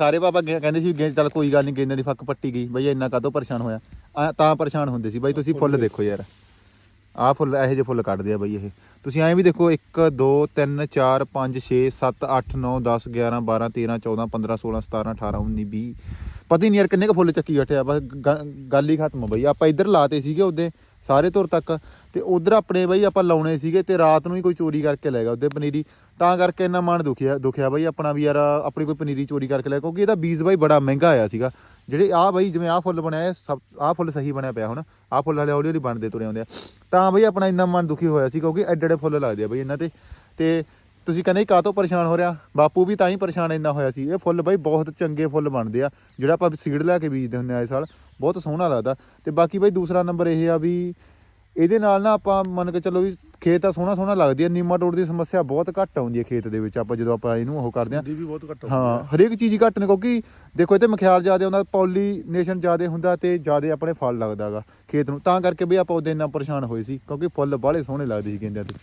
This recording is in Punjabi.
ਸਾਰੇ ਪਾਪਾ ਗੇ- ਕਹਿੰਦੇ ਸੀ ਗੇ- ਚੱਲ ਕੋਈ ਗੱਲ ਨਹੀਂ ਗੇਂਦਾਂ ਦੀ ਫੱਕ ਪੱਟੀ ਗਈ। ਬਈ ਇੰਨਾ ਕਾਹਤੋਂ ਪਰੇਸ਼ਾਨ ਹੋਇਆ? ਤਾਂ ਪਰੇਸ਼ਾਨ ਹੁੰਦੇ ਸੀ। ਬਈ ਤੁਸੀਂ ਫੁੱਲ ਦੇਖੋ ਯਾਰ। ਆਹ ਫੁੱਲ ਇਹੋ ਜਿਹੇ ਫੁੱਲ ਕੱਢਦੇ ਆ ਬਈ ਇਹ। ਤੁਸੀਂ ਐਂ ਵੀ ਦੇਖੋ 1 2 3 4 5 6 7 8 9 10 11 12 13 14 15 16 17 18 19 20 ਪਤਾ ਹੀ ਨਹੀਂ ਯਾਰ ਕਿੰਨੇ ਕ ਫੁੱਲ ਚੱਕੀ ਬੈਠੇ ਆ। ਬਸ ਗ- ਗੱਲ ਹੀ ਖਤਮ ਆ ਬਈ। ਆਪਾਂ ਇੱਧਰ ਲਾਤੇ ਸੀਗੇ ਉਹਦੇ। ਸਾਰੇ ਧੁਰ ਤੱਕ। ਤੇ ਉਧਰ ਆਪਣੇ ਬਈ ਆਪਾਂ ਲਾਉਣੇ ਸੀਗੇ ਤੇ ਰਾਤ ਨੂੰ ਹੀ ਕੋਈ ਚੋਰੀ ਕਰਕੇ ਲੈ ਗਿਆ ਉਹਦੇ ਪਨੀਰੀ। ਤਾਂ ਕਰਕੇ ਇੰਨਾ ਮਨ ਦੁਖਿਆ ਦੁਖਿਆ ਬਈ ਆਪਣਾ ਵੀ ਯਾਰ, ਆਪਣੀ ਕੋਈ ਪਨੀਰੀ ਚੋਰੀ ਕਰਕੇ ਲੈ ਕਿਉਂਕਿ ਇਹਦਾ ਬੀਜ ਬਈ ਬੜਾ ਮਹਿੰਗਾ ਆਇਆ ਸੀਗਾ। ਜਿਹੜੇ ਆਹ ਬਈ ਜਿਵੇਂ ਆਹ ਫੁੱਲ ਬਣਿਆ ਸਭ, ਆਹ ਫੁੱਲ ਸਹੀ ਬਣਿਆ ਪਿਆ ਹੁਣ। ਆਹ ਫੁੱਲ ਹਲੇ ਹੌਲੀ ਹੌਲੀ ਬਣਦੇ ਤੁਰੇ ਆਉਂਦੇ ਆ। ਤਾਂ ਬਈ ਆਪਣਾ ਇੰਨਾ ਮਨ ਦੁਖੀ ਹੋਇਆ ਸੀ, ਕਿਉਂਕਿ ਐਡੇ ਐਡੇ ਫੁੱਲ ਲੱਗਦੇ ਆ ਬਈ ਇਹਨਾਂ ਤੇ। ਤੇ ਤੁਸੀਂ ਕਹਿੰਦੇ ਕਾਹਤੋਂ ਪਰੇਸ਼ਾਨ ਹੋ ਰਿਹਾ? ਬਾਪੂ ਵੀ ਤਾਂ ਹੀ ਪਰੇਸ਼ਾਨ ਇੰਨਾ ਹੋਇਆ ਸੀ। ਇਹ ਫੁੱਲ ਬਈ ਬਹੁਤ ਚੰਗੇ ਫੁੱਲ ਬਣਦੇ ਆ। ਜਿਹੜਾ ਆਪਾਂ ਸੀਡ ਲੈ ਕੇ ਬੀਜਦੇ ਹੁੰਦੇ ਆ ਇਸ ਸਾਲ ਬਹੁਤ ਸੋਹਣਾ ਲੱਗਦਾ। ਤੇ ਬਾਕੀ ਬਈ ਦੂਸਰਾ ਨੰਬਰ ਇਹ ਆ ਵੀ ਇਹਦੇ ਨਾਲ ਨਾ ਆਪਾਂ ਮੰਨ ਕੇ ਚੱਲੋ ਵੀ ਖੇਤ ਤਾਂ ਸੋਹਣਾ ਸੋਹਣਾ ਲੱਗਦੀ ਹੈ ਨੀਮਾਟੋਡ ਦੀ ਸਮੱਸਿਆ ਬਹੁਤ ਘੱਟ ਆਉਂਦੀ ਹੈ ਖੇਤ ਦੇ ਵਿੱਚ। ਆਪਾਂ ਜਦੋਂ ਆਪਾਂ ਇਹਨੂੰ ਉਹ ਕਰਦੇ ਆ। ਦੀ ਵੀ ਬਹੁਤ ਘੱਟ ਹਾਂ ਹਰੇਕ ਚੀਜ਼ ਹੀ ਘੱਟ ਨੇ ਕਿਉਂਕਿ ਦੇਖੋ ਇਹ ਤੇ ਮਖਿਆਲ ਜ਼ਿਆਦਾ ਹੁੰਦਾ ਪੋਲੀਨੇਸ਼ਨ ਜ਼ਿਆਦਾ ਹੁੰਦਾ ਤੇ ਜ਼ਿਆਦਾ ਆਪਣੇ ਫਲ ਲੱਗਦਾਗਾ ਖੇਤ ਨੂੰ। ਤਾਂ ਕਰਕੇ ਵੀ ਆਪਾਂ ਉਹਦੇ ਇੰਨਾ ਪਰੇਸ਼ਾਨ ਹੋਏ ਸੀ ਕਿਉਂਕਿ ਫੁੱਲ ਬਾਹਲੇ ਸੋਹਣੇ ਲੱਗਦੇ ਸੀ ਕਹਿੰਦੇ ਤੇ।